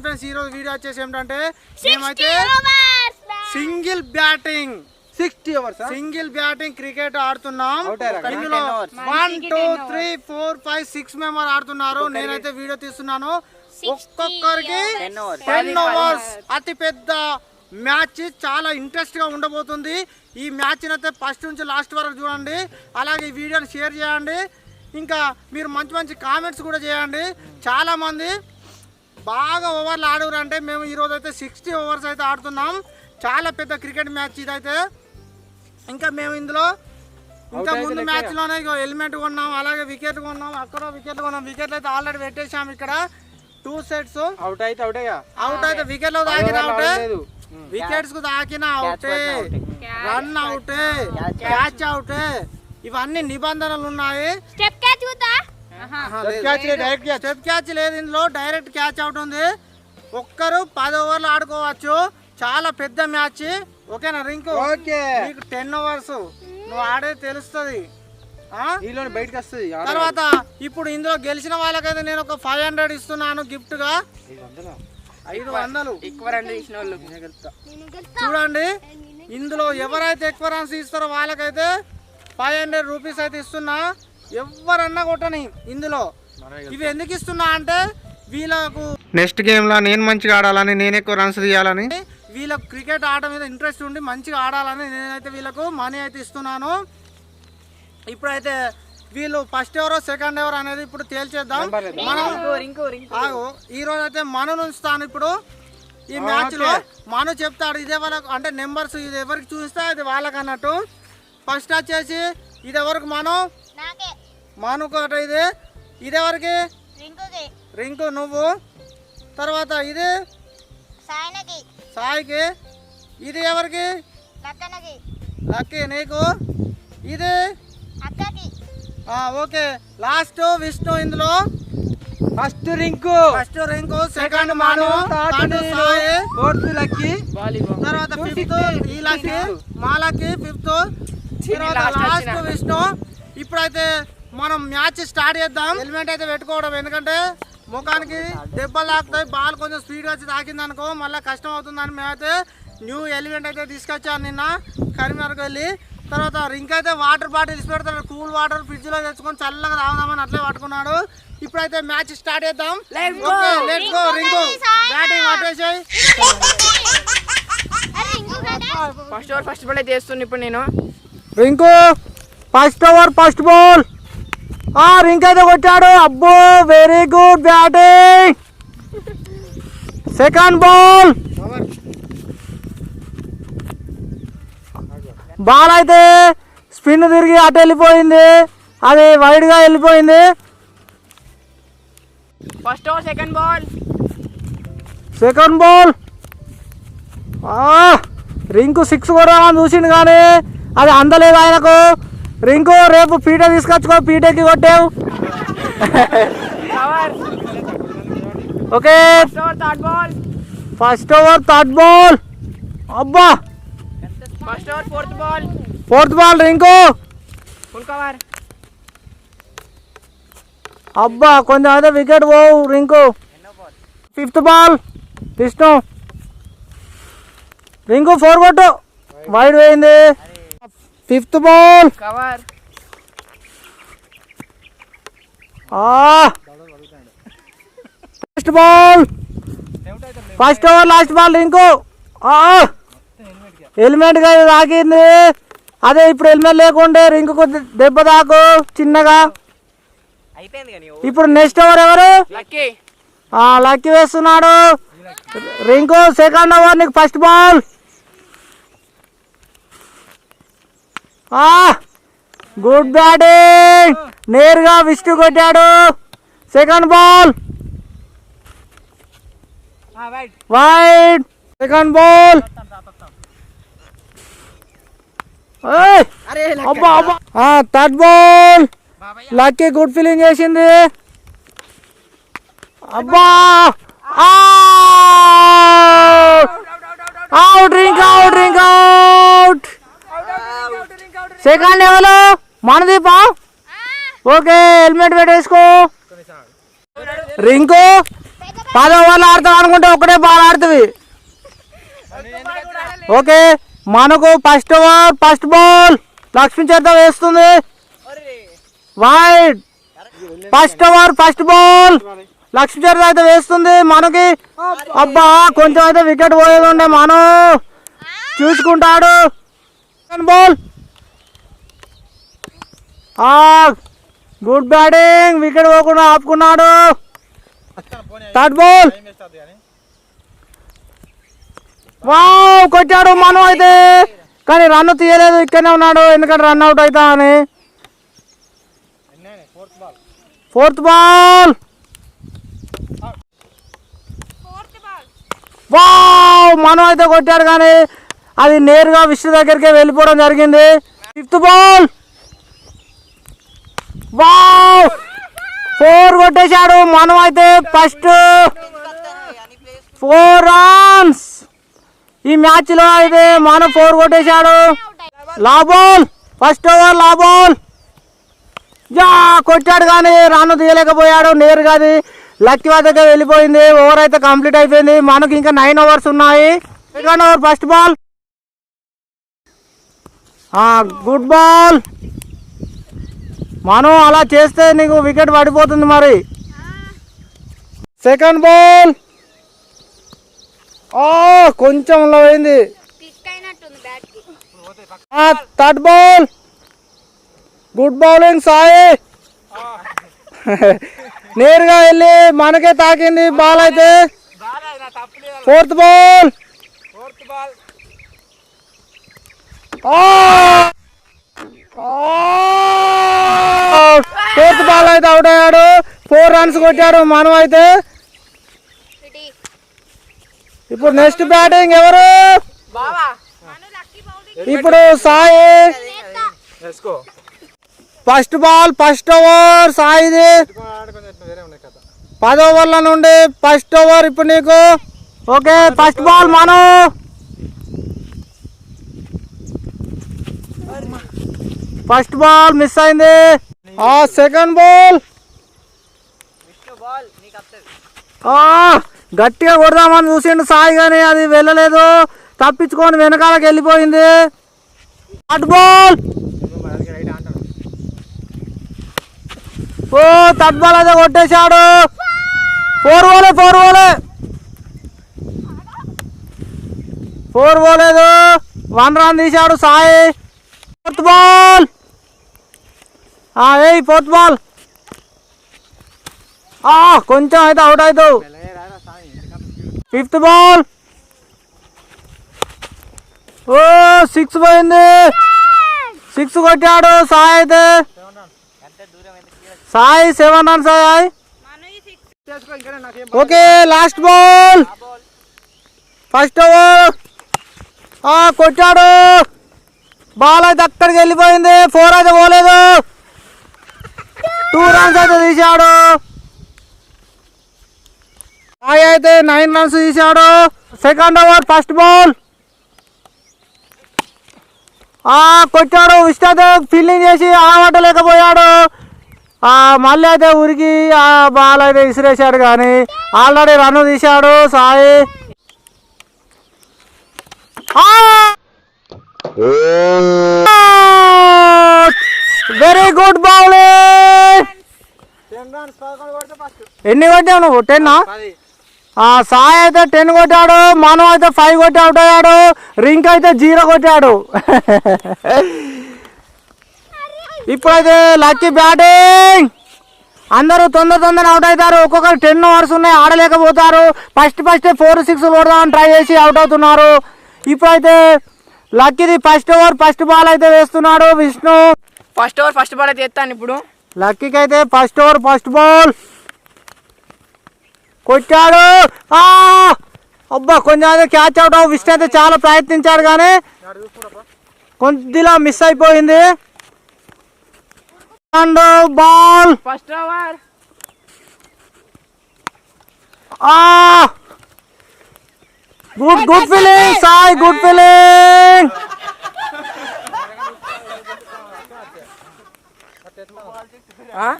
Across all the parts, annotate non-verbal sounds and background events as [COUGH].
చూడండి ఫ్రెండ్స్ ఈ రోజు వీడియో వచ్చేసి ఏమిటంటే మేమైతే single batting. Sixty overs single batting cricket ఆడుతున్నాం? ఇందులో one two three four five six member ఆడుతున్నారు. నేనైతే వీడియో తీస్తున్నాను. ఒక్కొక్కరికి టెన్ ఓవర్స్ అతి పెద్ద మ్యాచ్. చాలా ఇంట్రెస్ట్గా ఉండబోతుంది. ఈ మ్యాచ్ అయితే ఫస్ట్ నుంచి లాస్ట్ వరకు చూడండి. అలాగే ఈ వీడియోని షేర్ చేయండి. ఇంకా మీరు మంచి మంచి కామెంట్స్ కూడా చేయండి. చాలా మంది బాగా ఓవర్లు ఆడరు అంటే మేము ఈరోజు అయితే సిక్స్టీ ఓవర్స్ అయితే ఆడుతున్నాం. చాలా పెద్ద క్రికెట్ మ్యాచ్ ఇదైతే. ఇంకా మేము ఇందులో ఇంకా ముందు లెక్క. మ్యాచ్లోనే ఇగో హెల్మెట్ కొన్నాం అలాగే వికెట్ కొన్నాం అక్కడ వికెట్ కొన్నాం. వికెట్లు అయితే ఆల్రెడీ పెట్టేసాం ఇక్కడ. టూ సెట్స్ అవుట్ అయితే అవుటేగా అవుట్ అయితే వికెట్లో తాకిన అవుటే వికెట్స్కు తాకిన అవుటే రన్ అవుటే క్యాచ్ అవుటే ఇవన్నీ నిబంధనలు ఉన్నాయి. Step catch చూద్దా? Catch direct catch. Step catch లేదు ఇందులో డైరెక్ట్ క్యాచ్ అవుట్ ఉంది. ఒక్కరు పది ఓవర్లు ఆడుకోవచ్చు. చాలా పెద్ద మ్యాచ్. ఓకేనా రింకు? ఓకే. నీకు టెన్ ఓవర్స్. నువ్వు ఆడేది తెలుస్తుంది. ఈలోనే బయటకు వస్తుంది. తర్వాత ఇప్పుడు ఇందులో గెలిచిన వాళ్ళకైతే నేను ఒక ఫైవ్ హండ్రెడ్ ఇస్తున్నాను గిఫ్ట్గా ఐదు వందలు. ఎక్కువ రన్ తీసిన వాళ్ళు. చూడండి. ఇందులో ఎవరైతే ఎక్కువ రన్స్ ఇస్తారో వాళ్ళకైతే ఫైవ్ హండ్రెడ్ రూపీస్ అయితే ఇస్తున్నా. ఎవరన్నా కొట్టని ఇందులో. ఇవి ఎందుకు ఇస్తున్నా అంటే వీళ్ళకు నెక్స్ట్ గేమ్లో నేను మంచిగా ఆడాలని నేను ఎక్కువ రన్స్ తీయాలని. వీళ్ళకు క్రికెట్ ఆట మీద ఇంట్రెస్ట్ ఉండి మంచిగా ఆడాలని నేనైతే వీళ్ళకు మనీ అయితే ఇస్తున్నాను. ఇప్పుడైతే వీళ్ళు ఫస్ట్ ఎవరో సెకండ్ ఎవరో అనేది ఇప్పుడు తేల్చేద్దాం. మనం రింకు రింకు ఆగు. ఈ రోజు అయితే మను ఉంచుతాను ఇప్పుడు. ఈ మ్యాచ్లో మను చెప్తాడు ఇదే వాళ్ళకు అంటే నెంబర్స్ ఇది ఎవరికి చూస్తే అది వాళ్ళకి అన్నట్టు ఫస్ట్ వచ్చేసి ఇది ఎవరికి మను? నాకే మను కోట ఇది. ఇది ఎవరికి? రింకుకి. రింకు నువ్వు. తర్వాత ఇది. సాయనకి. సాయికి. ఇది ఎవరికి? లక్కీ నీకు. ఇది. ఓకే. లాస్ట్ విష్ణు ఇందులో. First Rinku. First Rinku second Manu. Third Sai. Fourth Lucky. తర్వాత ఫిఫ్త్ ఈలకి మాలకి ఫిఫ్త్ తర్వాత లాస్ట్. విష్ణు. ఇప్పుడైతే మనం మ్యాచ్ స్టార్ట్ చేద్దాం. హెల్మెట్ అయితే పెట్టుకోవడం. ఎందుకంటే ముఖానికి దెబ్బలు తాకుతాయి. బాల్ కొంచెం స్పీడ్ వచ్చి తాకింది అనుకో మళ్ళీ కష్టం అవుతుందని మేమైతే న్యూ ఎలిమెంట్ అయితే తీసుకొచ్చాను నిన్న కరీంనగర్కి వెళ్ళి. తర్వాత రింక్ అయితే వాటర్ బాటిల్స్ పెడతాడు. కూల్ వాటర్ ఫ్రిడ్జ్లో తెచ్చుకొని చల్లగా తాగుదామని అట్లే పట్టుకున్నాడు. ఇప్పుడైతే మ్యాచ్ స్టార్ట్ చేద్దాం. Let's go. Let's go Rinku batting పట్టేసాయి. First over first ball అయితే చేస్తున్నా ఇప్పుడు నేను. Rinku first over first ball ఆ రింక్ అయితే కొట్టాడు. అబ్బో very good batting second ball ball అయితే స్పిన్ తిరిగి అటు వెళ్ళిపోయింది. అది వైడ్గా వెళ్ళిపోయింది. First second ball second ball Rinku six కొడదామని చూసిండు కానీ అది అందలేదు ఆయనకు. రింకు రేపు పీట తీసుకొచ్చుకో పీటకి కొట్టావు. Okay. First over third ball. First third ball అబ్బా. First over fourth ball fourth ball Rinku. అబ్బా కొంచెం అయితే వికెట్ పోవు Rinku. Fifth ball Vishnu. Rinku four కొట్టు. వైడ్ పోయింది. Fifth ball cover first ball first over last ball Rinku హెల్మెట్గా తాకింది అదే ఇప్పుడు హెల్మెట్ లేకుండే రింకు దెబ్బ తాకు చిన్నగా. అయిపోయింది కానీ ఇప్పుడు నెక్స్ట్ ఓవర్ ఎవరు? లక్కీ ఆ, లక్కీ వేస్తున్నాడు. రింకు సెకండ్ ఓవర్ నీకు ఫస్ట్ బాల్ గుడ్ బ్యాటింగ్. నేరుగా విష్ణు కొట్టాడు. Second ball wide second ball third ball Lucky. Good feeling చేసింది. అబ్బా! Out Rinku out Rinku out second ఎవరు? మనదీపా ఓకే హెల్మెట్ పెట్టేసుకో. రింకు పెద్ద పదో ఓవర్లు ఆడతావు అనుకుంటే ఒకటే బాల్ ఆడుతుంది. ఓకే మనకు first over first ball. Lakshmi చేత వేస్తుంది. Wide first over first ball. Lakshmi చేత అయితే వేస్తుంది మనకి. అబ్బా కొంచెం అయితే వికెట్ పోయేది ఉండే మనం. చూసుకుంటాడు. Ball good batting. వికెట్ పోకుండా ఆపుకున్నాడు. Third ball. వావ్ కొట్టాడు మనం అయితే. కానీ రన్ తీయలేదు ఇక్కడనే ఉన్నాడు. ఎందుకంటే రన్ అవుట్ అవుతా అని. Fourth ball. వావ్ మనం అయితే కొట్టాడు కానీ అది నేరుగా విష్ణు దగ్గరికి వెళ్ళిపోవడం జరిగింది. Fifth ball. వావ్! ఫోర్ కొట్టేశాడు. మనం అయితే ఫస్ట్ ఫోర్ రన్స్ ఈ మ్యాచ్లో అయితే మన ఫోర్ కొట్టేశాడు. లాబోల్ ఫస్ట్ ఓవర్ లాబోల్ యా! కొట్టాడు కానీ రన్ తీయలేకపోయాడు. నేరుగా అది లక్కీ వద్దకు వెళ్ళిపోయింది. ఓవర్ అయితే కంప్లీట్ అయిపోయింది. మనకి ఇంకా నైన్ ఓవర్స్ ఉన్నాయి. Second over first ball good ball మనం అలా చేస్తే నీకు వికెట్ పడిపోతుంది మరి. సెకండ్ బాల్ ఆ కొంచెం అయింది third ball good bowling Sai. నేరుగా వెళ్ళి మనకే తాకింది బాల్ అయితే. ఫోర్త్ బాల్ ఫోర్త్ బాల్ అయితే అవుట్ అయ్యాడు. ఫోర్ రన్స్ కొట్టాడు మనం అయితే. ఇప్పుడు నెక్స్ట్ బ్యాటింగ్ ఎవరు? ఇప్పుడు Sai. First ball first over సాయిది. పది ఓవర్ల నుండి ఫస్ట్ ఓవర్ ఇప్పుడు నీకు. ఓకే ఫస్ట్ బాల్ మనం. ఫస్ట్ బాల్ మిస్ అయింది. ఆ సెకండ్ బాల్. ఆ, గట్టిగా కొడదామని చూసిండు సాయి కానీ అది వెళ్ళలేదు. తప్పించుకొని వెనకాలకి వెళ్ళిపోయింది. Third ball. ఓ థర్డ్ బాల్ అయితే కొట్టేశాడు. ఫోర్ బోలే ఫోర్ బోలే. ఫోర్ పోలేదు వన్ రన్ తీశాడు సాయి. Fourth ball. ఏ ఫోర్త్ బాల్ ఆ, కొంచెం అయితే అవుట్ అవుతావు ఫిఫ్త్ బాల్ ఓ సిక్స్ పోయింది. సిక్స్ కొట్టాడు సాయి అయితే. Sai seven run Sai okay last ball first over కొట్టాడు. బాల్ అయితే అక్కడికి వెళ్ళిపోయింది. ఫోర్ అయితే పోలేదు. టూ రన్స్ అయితే తీశాడు. సాయి అయితే నైన్ రన్స్ తీశాడు. Second over first ball. కొట్టాడు విష్ణు ఫీల్డింగ్ చేసి ఆడలేకపోయాడు ఆ, మళ్ళీ అయితే ఉరికి ఆ బాల్ అయితే విసిరేశాడు కానీ ఆల్రెడీ రన్ తీశాడు సాయి. వెరీ గుడ్ బౌలింగ్ ఎన్ని కొట్టావు నువ్వు? టెన్నా ఆ? సాయి అయితే టెన్ కొట్టాడు మనం అయితే ఫైవ్ కొట్టి అవుట్ అయ్యాడు రింక్ అయితే జీరో కొట్టాడు. [LAUGHS] ఇప్పుడైతే లక్కీ బ్యాటింగ్ అందరూ తొందర తొందర అవుట్ అవుతారు. ఒక్కొక్కరు టెన్ ఓవర్స్ ఉన్నాయి ఆడలేకపోతారు. ఫస్ట్ ఫస్ట్ ఫోర్ సిక్స్ కొడదామని ట్రై చేసి అవుట్ అవుతున్నారు. ఇప్పుడైతే లక్కీది ఫస్ట్ ఓవర్ ఫస్ట్ బాల్ అయితే వేస్తున్నాడు Vishnu. First over first ball అయితే ఎత్తాను ఇప్పుడు. లక్కీకి అయితే ఫస్ట్ ఓవర్ ఫస్ట్ బాల్ కొట్టాడు. ఆ! అబ్బా కొంచెం అయితే క్యాచ్ అవుట్ అవ్వ విష్ణు అయితే చాలా ప్రయత్నించాడు కానీ కొద్దిలా మిస్ అయిపోయింది. And ball. First over. Good good feeling Sai good feeling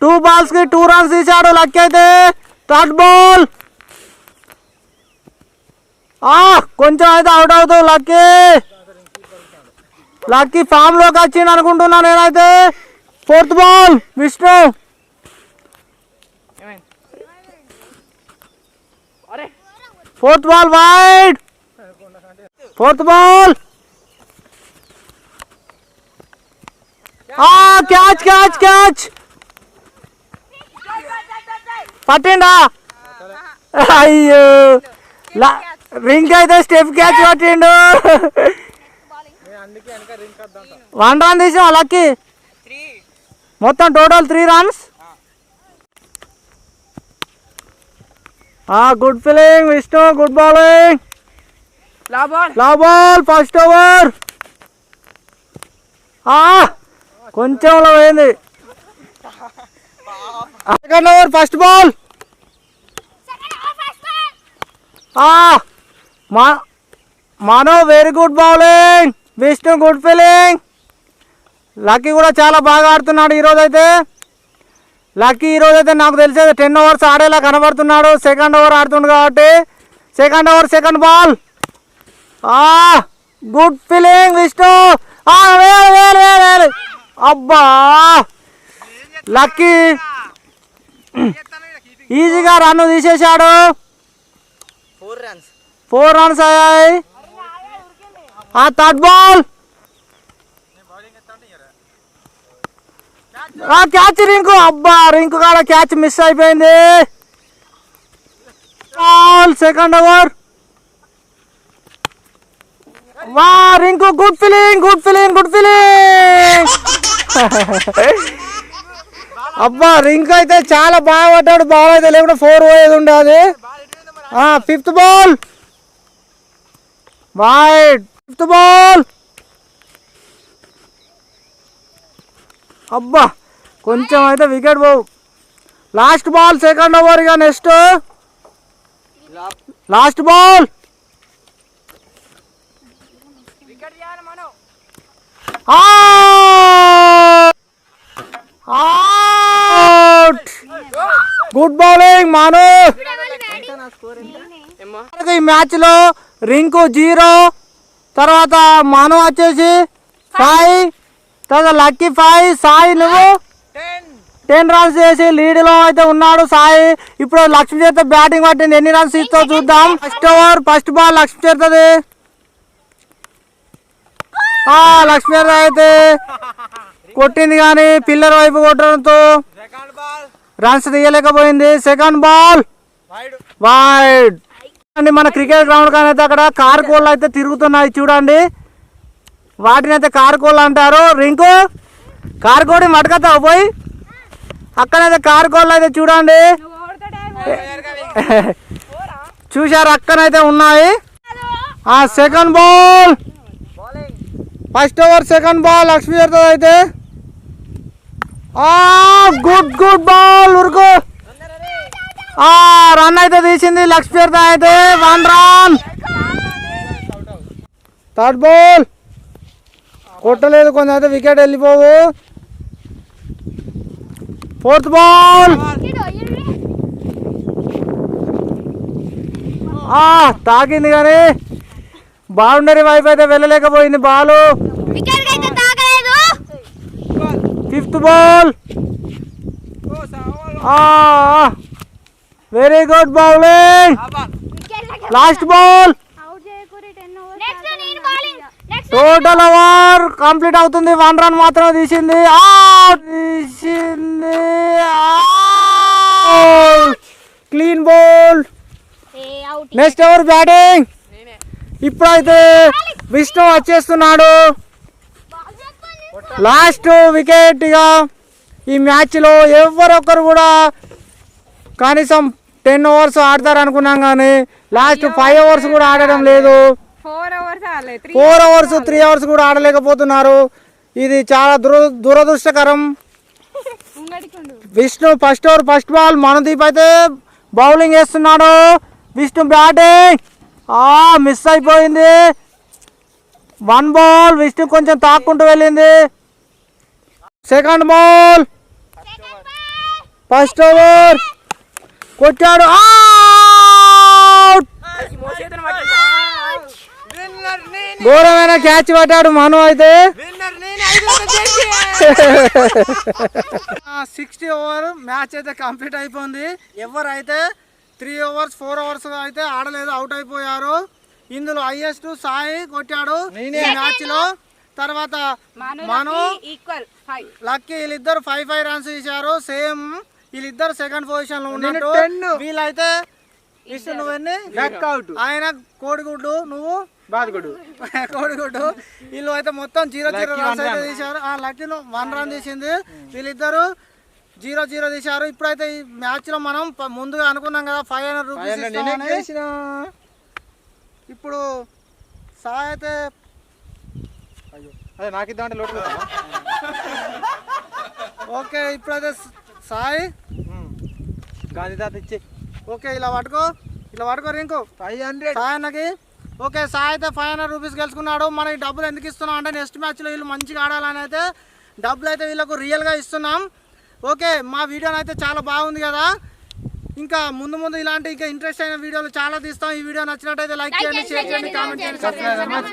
two బాల్స్కి two runs తీశాడు లక్ అయితే. థర్డ్ బాల్ ఆ, కొంచెం అయితే అవుట్ అవుతావు లక్కీ లక్కీ ఫామ్లోకి వచ్చింది అనుకుంటున్నా నేనైతే ఫోర్త్ బాల్ విష్ణు ఏమైంది అరే fourth ball wide fourth ball ఆ క్యాచ్ క్యాచ్ క్యాచ్ పట్టిండా? అయ్యో. రింక్ అయితే స్టెప్ క్యాచ్ పట్టిండు. వన్ రన్ తీసావా లక్కీ? మొత్తం total three runs? Good feeling Vishnu good bowling. లా బాల్. లవ్ బాల్ ఫస్ట్ ఓవర్. కొంచెం పోయింది. Second over first ball. మా మనో very good bowling Vishnu good feeling Lucky కూడా చాలా బాగా ఆడుతున్నాడు ఈరోజు అయితే లక్కీ ఈరోజు అయితే నాకు తెలిసేది టెన్ ఓవర్స్ ఆడేలా కనబడుతున్నాడు. సెకండ్ ఓవర్ ఆడుతుండు కాబట్టి. Second over second ball. Good feeling Vishnu. అబ్బా! లక్కీ [CLEARS THROAT] ఈజీగా రన్ తీసేశాడు. ఫోర్ రన్స్ ఫోర్ రన్స్ అయ్యాయి. ఆ థర్డ్ బాల్. ఆ క్యాచ్ రింకు. అబ్బా రింకు కాడ క్యాచ్ మిస్ అయిపోయింది. బాల్ సెకండ్ ఓవర్ వా Rinku good feeling good feeling good feeling అబ్బా రింక్ అయితే చాలా బాగా పడ్డాడు. బాల్ అయితే లేకుండా ఫోర్ పోయేది ఉండే అది. Fifth ball. Wide fifth ball. అబ్బా కొంచెం అయితే వికెట్ పోవు. లాస్ట్ బాల్ సెకండ్ ఓవర్ ఇక నెక్స్ట్ లాస్ట్ బాల్ ఆ గుడ్ బౌలింగ్ మాను ఈ మ్యాచ్లో రింకు జీరో తర్వాత మను వచ్చేసి ఫైవ్ తర్వాత లక్కీ ఫైవ్ సాయి నువ్వు? టెన్ రన్స్ చేసి లీడ్లో అయితే ఉన్నాడు సాయి. ఇప్పుడు లక్ష్మి చేత బ్యాటింగ్ పట్టింది. ఎన్ని రన్స్ ఇస్తావు చూద్దాం. First over first ball Lakshmi చేరుతుంది. ఆ లక్ష్మి అయితే కొట్టింది కానీ పిల్లర్ వైపు కొట్టడంతో రన్స్ తీయలేకపోయింది. సెకండ్ బాల్ వైడ్ అండి మన క్రికెట్ గ్రౌండ్ కానీ అయితే అక్కడ కార్ కోళ్ళు అయితే తిరుగుతున్నాయి చూడండి. వాటిని అయితే కార్ కోళ్ళు అంటారు. రింకు కార్ కోడి మటకతావు పోయి అక్కనైతే కార్ కోళ్ళు అయితే చూడండి. చూశారు అక్కనైతే ఉన్నాయి. ఆ second ball first over second ball Lakshmi అయితే గుడ్ గుడ్ బాల్ ఉరుకు. ఆ రన్ అయితే తీసింది లక్ష్మీ అయితే. One run. Third ball. కొట్టలేదు కొంచెం అయితే వికెట్ వెళ్ళిపోవు. Fourth ball. తాకింది కానీ. బౌండరీ వైపు అయితే వెళ్ళలేకపోయింది ball. Fifth ball very good bowling! Last ball! Next నేను bowling next total over complete అవుతుంది. వన్ రన్ మాత్రమే తీసింది. Out! తీసింది. Clean bowl! ఏ అవుట్ నెక్స్ట్ ఓవర్ బ్యాటింగ్? నేనే. ఇప్పుడైతే విష్ణు వచ్చేస్తున్నాడు. లాస్ట్ వికెట్ ఇక ఈ మ్యాచ్లో ఎవరొక్కరు కూడా కనీసం టెన్ ఓవర్స్ ఆడతారు అనుకున్నాం కానీ లాస్ట్ ఫైవ్ ఓవర్స్ కూడా ఆడడం లేదు. Four overs three overs overs కూడా ఆడలేకపోతున్నారు. ఇది చాలా దుర దురదృష్టకరం. Vishnu first over first ball. Mandeep అయితే బౌలింగ్ వేస్తున్నాడు. విష్ణు బ్యాటింగ్. ఆ మిస్ అయిపోయింది. One ball. విష్ణు కొంచెం తాక్కుంటూ వెళ్ళింది. సెకండ్ బాల్ ఫస్ట్ ఓవర్ కొట్టాడు. ఘోరమైన క్యాచ్ పట్టాడు మను అయితే. సిక్స్టీ ఓవర్ మ్యాచ్ అయితే కంప్లీట్ అయిపోయింది. ఎవరైతే త్రీ ఓవర్స్ ఫోర్ అవర్స్ అయితే ఆడలేదు అవుట్ అయిపోయారు. ఇందులో హైయెస్ట్ సాయి కొట్టాడు. ఈ మ్యాచ్లో తర్వాత మను లక్కీ వీళ్ళిద్దరు ఫైవ్ ఫైవ్ రన్స్ తీశారు. సేమ్ వీళ్ళిద్దరు సెకండ్ పొజిషన్లో ఉన్నట్టు వీళ్ళైతే ఇష్ట నువ్వెన్ని? ఆయన కోడిగుడ్డు నువ్వు? బాదుగుడు [LAUGHS] కోడిగుడ్డు. వీళ్ళు అయితే మొత్తం జీరో జీరో రన్స్ అయితే తీశారు. ఆ లక్కీ వన్ రన్ తీసింది. వీళ్ళిద్దరు జీరో జీరో తీశారు. ఇప్పుడైతే ఈ మ్యాచ్లో మనం ముందుగా అనుకున్నాం కదా ఫైవ్ హండ్రెడ్ రూపీస్. ఇప్పుడు సాయి అయితే అదే నాకు ఇద్దామంటే లోటు ఓకే ఇప్పుడైతే స- సాయి. గాంధీ తాత ఇచ్చే. ఓకే ఇలా పట్టుకో ఇలా పట్టుకో రింకు. Five hundred. సాయి అన్నకి. ఓకే సాయి అయితే ఫైవ్ హండ్రెడ్ రూపీస్ గెలుచుకున్నాడు. మనకి డబ్బులు ఎందుకు ఇస్తున్నాం అంటే నెక్స్ట్ మ్యాచ్లో వీళ్ళు మంచిగా ఆడాలని అయితే డబ్బులు అయితే వీళ్ళకు రియల్గా ఇస్తున్నాం. ఓకే మా వీడియోని అయితే చాలా బాగుంది కదా. ఇంకా ముందు ముందు ఇలాంటి ఇంకా ఇంట్రెస్ట్ అయిన వీడియోలు చాలా తీస్తాం. ఈ వీడియో నచ్చినట్టయితే లైక్ చేయండి షేర్ చేయండి కామెంట్ చేయండి. సబ్స్క్రైబ్ చేయండి.